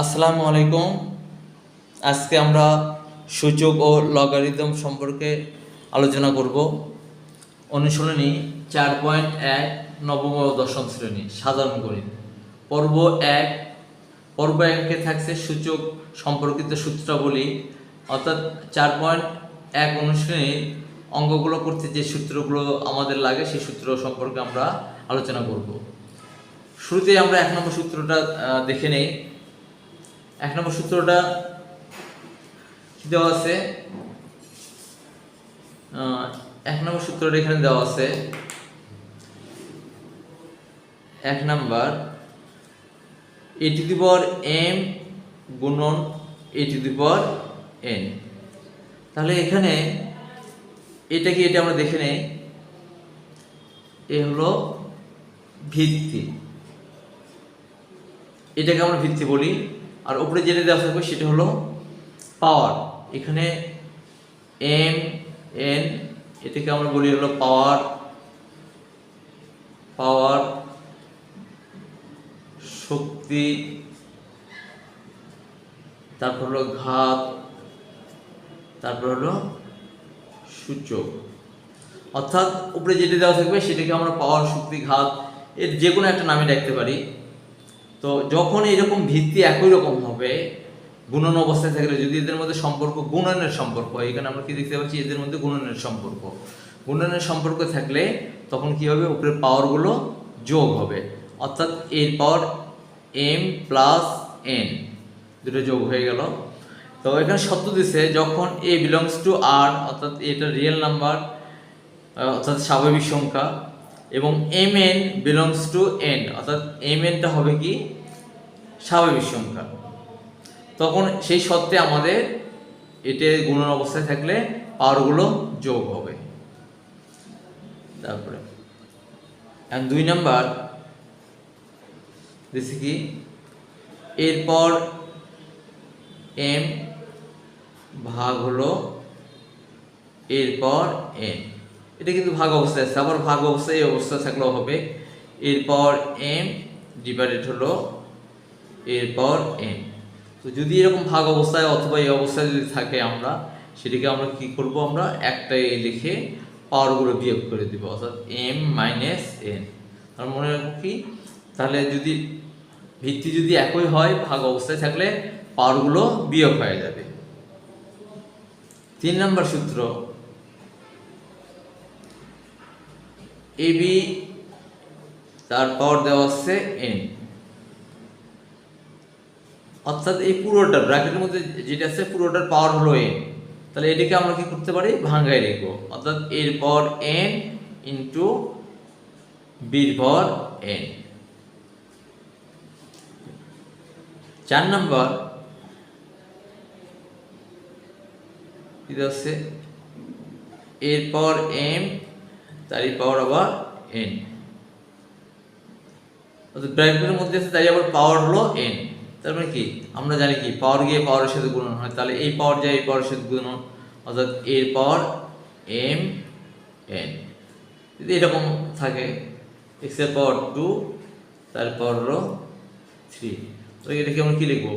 আসসালামু আলাইকুম। আজকে আমরা সূচক ও লগারিদম সম্পর্কে আলোচনা করব। অনুশীলনী চার পয়েন্ট এক, নবম ও দশম শ্রেণি সাধারণ গণিত পর্ব এক, পর্ব একে থাকছে সূচক সম্পর্কিত সূত্রাবলী। অর্থাৎ চার পয়েন্ট এক অনুশীলনীর অঙ্কগুলো করতে যে সূত্রগুলো আমাদের লাগে, সেই সূত্র সম্পর্কে আমরা আলোচনা করব। শুরুতে আমরা এক নম্বর সূত্রটা দেখে নেই। এক নম্বর সূত্রটা দেওয়া আছে? এক নম্বর সূত্রটা এখানে দেওয়া আছে। এক number A to the power M গুণন A to the power N তাহলে এখানে এটা কি এটা আমরা দেখে নেই? এ হলো ভিত্তি। এটাকে আমরা ভিত্তি বলি। আর উপরে যেটা দেওয়া থাকবে সেটা হলো পাওয়ার এখানে এম এন এটাকে আমরা বলি হলো পাওয়ার পাওয়ার শক্তি, তারপর হলো ঘাত, তারপর হলো সূচক। অর্থাৎ উপরে যেটা দেওয়া থাকবে, সেটাকে আমরা পাওয়ার শক্তি, ঘাত, এর যে কোনো একটা নামে ডাকতে পারি। তো যখন এরকম ভিত্তি একই রকম হবে, গুণন অবস্থায় থাকলে যদি এদের মধ্যে সম্পর্ক গুণনের সম্পর্ক, এখানে আমরা কি দেখতে পাচ্ছি? এদের মধ্যে গুণনের সম্পর্ক। গুণনের সম্পর্ক থাকলে তখন কি হবে? উপরের পাওয়ারগুলো যোগ হবে। অর্থাৎ এর পাওয়ার এম প্লাস এন দুটো যোগ হয়ে গেল। তো এখানে সত্য দিছে, যখন এ বিলংস টু আর অর্থাৎ এটা রিয়েল নাম্বার অর্থাৎ স্বাভাবিক সংখ্যা এবং M N belongs to N অর্থাৎ এম এনটা হবে কি? স্বাভাবিক সংখ্যা। তখন সেই সত্ত্বে আমাদের এতে গুণন অবস্থায় থাকলে পাওয়ারগুলো যোগ হবে। তারপরে। দুই নাম্বার দিছি কি? এরপর এম ভাগ হলো, এরপর এন এটা কিন্তু ভাগ অবস্থায় আছে। আবার ভাগ অবস্থায় এই অবস্থা থাকলেও হবে। এরপর এম ডিভাইডেড হলো এরপর এম তো যদি এরকম ভাগ অবস্থায় অথবা এই অবস্থায় যদি থাকে আমরা, সেটিকে আমরা কি করব আমরা? একটাই লিখে পাওয়ারগুলো বিয়োগ করে দিব, অর্থাৎ এম মাইনাস এন তার মনে রাখব কি? তাহলে যদি ভিত্তি যদি একই হয়, ভাগ অবস্থায় থাকলে পাওয়ারগুলো বিয়োগ হয়ে যাবে। তিন নম্বর সূত্র। এবি তার পাওয়ার দেওয়া আছে এন অর্থাৎ এই পুরোটা ব্র্যাকেটের মধ্যে যেটা আছে, পুরোটার পাওয়ার হলো এন তাহলে এটাকে আমরা কি করতে পারি? ভাঙ্গায় লিখব। অর্থাৎ এর পাওয়ার এন ইন্টু বির পাওয়ার এন চার নাম্বার। এর পাওয়ার এম তারই পাওয়ার আবার এন ব্র্যাকেটের মধ্যে আছে তাই আবার পাওয়ার হলো এন তার মানে কি? আমরা জানি কি পাওয়ার গিয়ে পাওয়ারের সাথে গুণন হয়। তাহলে এই পাওয়ার যায়, এই পাওয়ারের সাথে গুণন। অর্থাৎ এর পাওয়ার এম এন যদি এরকম থাকে এক্সের পাওয়ার টু তারপর হলো থ্রি তো এটাকে আমরা কী লিখব?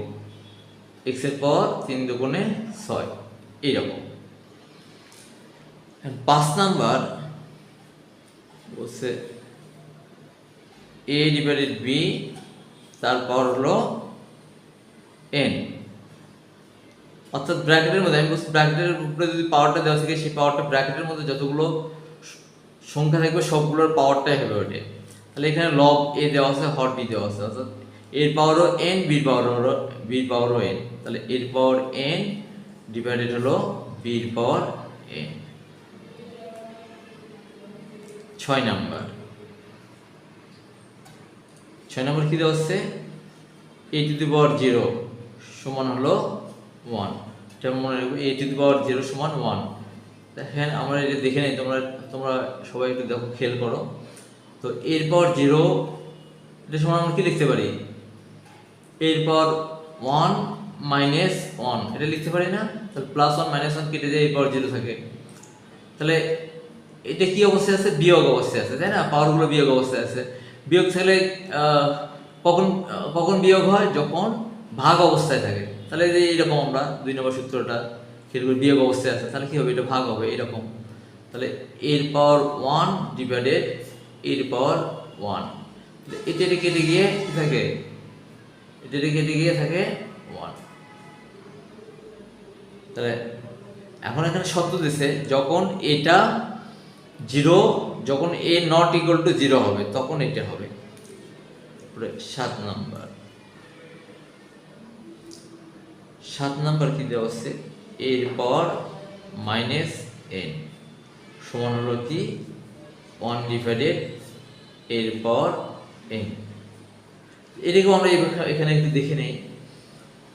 এক্সের পাওয়ার তিন দুগুণে ছয়। এইরকম। পাঁচ নাম্বার বলছে এ ডিভাইডেড বি তারপর হলো এন অর্থাৎ ব্র্যাকেটের মধ্যে, আমি বলছি ব্র্যাকেটের উপরে যদি পাওয়ারটা দেওয়া থাকে, সেই পাওয়ারটা ব্র্যাকেটের মধ্যে যতগুলো সংখ্যা থাকবে, সবগুলোর পাওয়ারটাই হবে ওটা তাহলে এখানে লব এ দেওয়া আছে, হর বি দেওয়া আছে, অর্থাৎ এর পাওয়ারও এন বির পাওয়ারও বির পাওয়ারও এন তাহলে এর পাওয়ার এন ডিভাইডেড হলো বির পাওয়ার এন ছয় নাম্বার। ছয় নম্বর কি দেওয়া হচ্ছে? এ টু দি পাওয়ার জিরো সমান হলো ওয়ান এটা মনে রাখবে A to the power zero সমান ওয়ান দেখেন আমরা এটা দেখে নিই, তোমরা তোমরা সবাই একটু দেখো, খেয়াল করো। তো এর পাওয়ার জিরো এটা সমান আমরা কি লিখতে পারি? এর পাওয়ার ওয়ান মাইনাস ওয়ান এটা লিখতে পারি না? তাহলে প্লাস ওয়ান মাইনাস ওয়ান কেটে যায় এর পাওয়ার জিরো থাকে। তাহলে এটা কি অবস্থায় আছে? বিয়োগ অবস্থায় আছে, তাই না? পাওয়ারগুলো বিয়োগ অবস্থায় আছে। বিয়োগ থাকলে কখন কখন বিয়োগ হয়? যখন ভাগ অবস্থায় থাকে। তাহলে যে এইরকম আমরা দুই নম্বর সূত্রটা সেরকম বিয়োগ অবস্থায় আছে, তাহলে কী হবে? এটা ভাগ হবে, এরকম। তাহলে এর পাওয়ার ওয়ান ডিভাইডেড এর পাওয়ার ওয়ান এটা এটা কেটে গিয়ে থাকে? এটা এটা কেটে গিয়ে থাকে ওয়ান তাহলে এখন এখানে শর্ত দিছে, যখন এটা জিরো, যখন A not equal to zero হবে, তখন এটা হবে। সাত নাম্বার। সাত নাম্বার কি দেওয়া আছে? এর পর মাইনাস এন সমান হলো কি? ওয়ান ডিভাইডেড এর পর এন এটাকেও আমরা এখানে একটু দেখে নেই।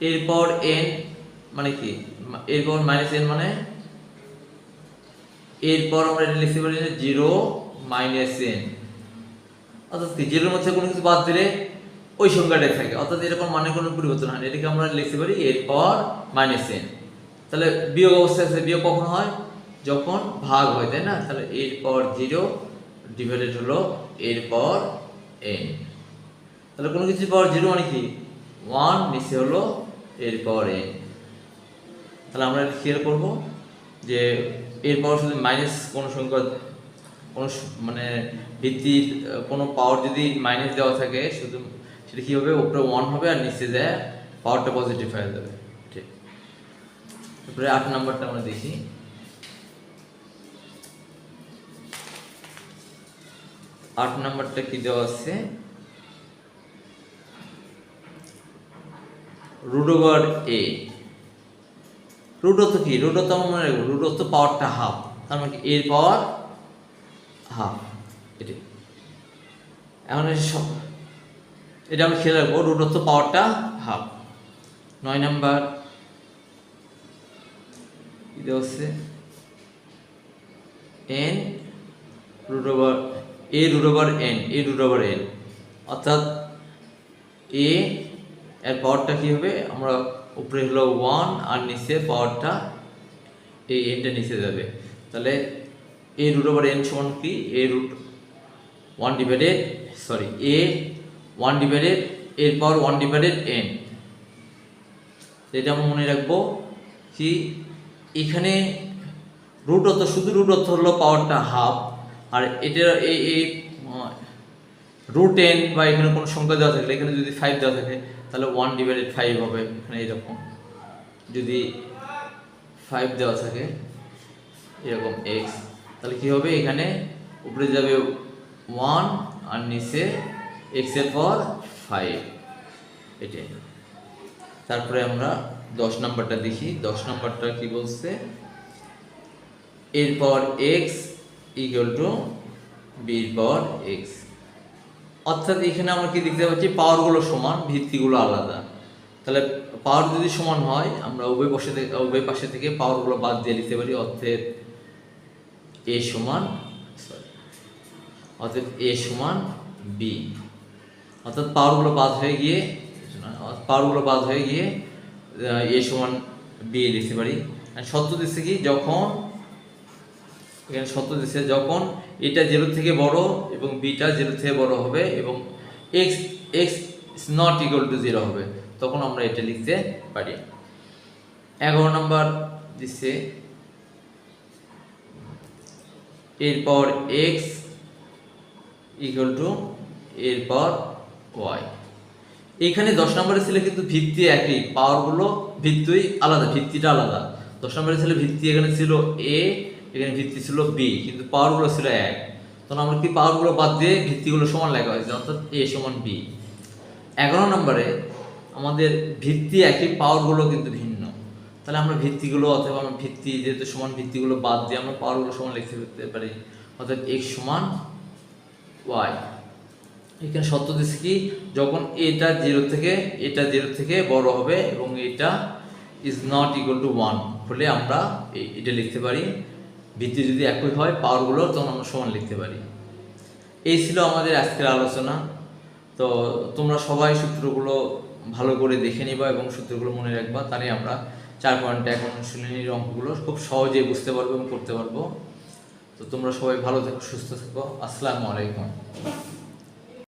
এর পর এন মানে কি? এর পর মাইনাস এন মানে এরপর আমরা এটা লিখতে পারি জিরো মাইনাস এন। অর্থাৎ কি, জিরোর মধ্যে কোনো কিছু বাদ দিলে ওই সংখ্যাটাই থাকে। অর্থাৎ এরকম মানে কোনো পরিবর্তন হয় এটাকে আমরা লিখতে পারি এরপর মাইনাস এন। তাহলে বিয়োগ অবস্থায় আছে, বিয়োগ কখন হয়? যখন ভাগ হয়, তাই না? তাহলে এরপর জিরো ডিভাইডেড হলো এরপর এন। তাহলে কোনো কিছু পাওয়ার জিরো মানে কি? ওয়ান নিচে হলো এরপর এন। তাহলে আমরা খেয়াল করব যে এরপর শুধু মাইনাস কোনো সংখ্যা, কোনো মানে ভিত্তির কোনো পাওয়ার যদি মাইনাস দেওয়া থাকে, শুধু সেটা কী হবে? উপরে ওয়ান হবে আর নিচে দেয় পাওয়ারটা পজিটিভ হয়ে যাবে। ঠিক। তারপরে আট নাম্বারটা আমরা দেখি। আট নাম্বারটা কি দেওয়া আছে? রুট এ রুট কি? অর্থ আমরা মনে রাখব রুট অর্থ পাওয়ারটা হাফ তার মানে এর পাওয়ার হাফ এটি এখন সব এটা আমরা খেয়াল রাখব রুট অর্থ পাওয়ারটা হাফ নয় নাম্বার। দেওয়া হচ্ছে N root over A root over N A root over N অর্থাৎ এ এর পাওয়ারটা কী হবে? আমরা উপরে হলো ওয়ান আর নিচে পাওয়ারটা এই এনটা নিচে যাবে। তাহলে এ রুট ওভার এন সমান কি? A root one divided sorry A one divided এর পাওয়ার ওয়ান ডিভাইডেড এন এটা মনে রাখব কি এখানে রুট অর্থ শুধু রুট অর্থ হলো পাওয়ারটা হাফ আর এটা এই এই রুট এন বা এখানে কোনো সংখ্যা দেওয়া থাকলে এখানে যদি ফাইভ দেওয়া থাকে তাহলে ওয়ান ডিভাইডেড ফাইভ হবে, এখানে এরকম যদি ফাইভ দেওয়া থাকে, এরকম এক্স তাহলে কি হবে? এখানে উপরে যাবে ওয়ান আর নিচে এক্সের পর ফাইভ এটাই। তারপরে আমরা দশ নাম্বারটা দেখি। দশ নাম্বারটা কি বলছে? এরপর এক্স ইকুয়াল টু বির পর এক্স অর্থাৎ এখানে আমরা কি দেখতে পাচ্ছি? পাওয়ারগুলো সমান, ভিত্তিগুলো আলাদা। তাহলে পাওয়ার যদি সমান হয়, আমরা উভয় পাশে থেকে, উভয় পাশে থেকে পাওয়ারগুলো বাদ দিয়ে লিখতে পারি অর্থের এ সমান অর্থাৎ এ সমান বি অর্থাৎ পাওয়ারগুলো বাদ হয়ে গিয়ে, পাওয়ারগুলো বাদ হয়ে গিয়ে এ সমান বি লিখতে পারি। সত্য দিচ্ছে কি? যখন এখানে সত্য দিচ্ছে যখন এটা জিরো থেকে বড় এবং বিটা জিরো থেকে বড় হবে এবং X X is not equal to zero হবে, তখন আমরা এটা লিখতে পারি। এগারো নম্বর দিচ্ছে এরপর এক্স ইকুয়াল টু এরপর ওয়াই এখানে দশ নম্বরে ছিল কিন্তু ভিত্তি একই পাওয়ারগুলো ভিত্তি আলাদা, ভিত্তিটা আলাদা। দশ নম্বরে ছিল ভিত্তি এখানে ছিল এ এখানে ভিত্তি ছিল বি কিন্তু পাওয়ারগুলো ছিল এক। তখন আমরা কি পাওয়ারগুলো বাদ দিয়ে ভিত্তিগুলো সমান লেখা হয়েছে, অর্থাৎ এ সমান বি এগারো নম্বরে আমাদের ভিত্তি একই, পাওয়ারগুলো কিন্তু ভিন্ন। তাহলে আমরা ভিত্তিগুলো অথবা আমরা ভিত্তি যেহেতু সমান, ভিত্তিগুলো বাদ দিয়ে আমরা পাওয়ারগুলো সমান লিখতে পেতে পারি, অর্থাৎ এক্স সমান ওয়াই এখানে সত্য দিচ্ছে কি, যখন এটা জিরো থেকে, এটা জিরো থেকে বড় হবে এবং এটা is not equal to one হলে আমরা এটা লিখতে পারি ভিত্তি যদি একই হয় পাওয়ারগুলোর তখন আমরা সমান লিখতে পারি। এই ছিল আমাদের আজকের আলোচনা। তো তোমরা সবাই সূত্রগুলো ভালো করে দেখে নিবা এবং সূত্রগুলো মনে রাখবা তাহলে আমরা চার পয়েন্ট এক অনুশীলনীর অঙ্কগুলো। খুব সহজেই বুঝতে পারব এবং করতে পারব। তো তোমরা সবাই ভালো থাকো, সুস্থ থাকো। আসসালামু আলাইকুম।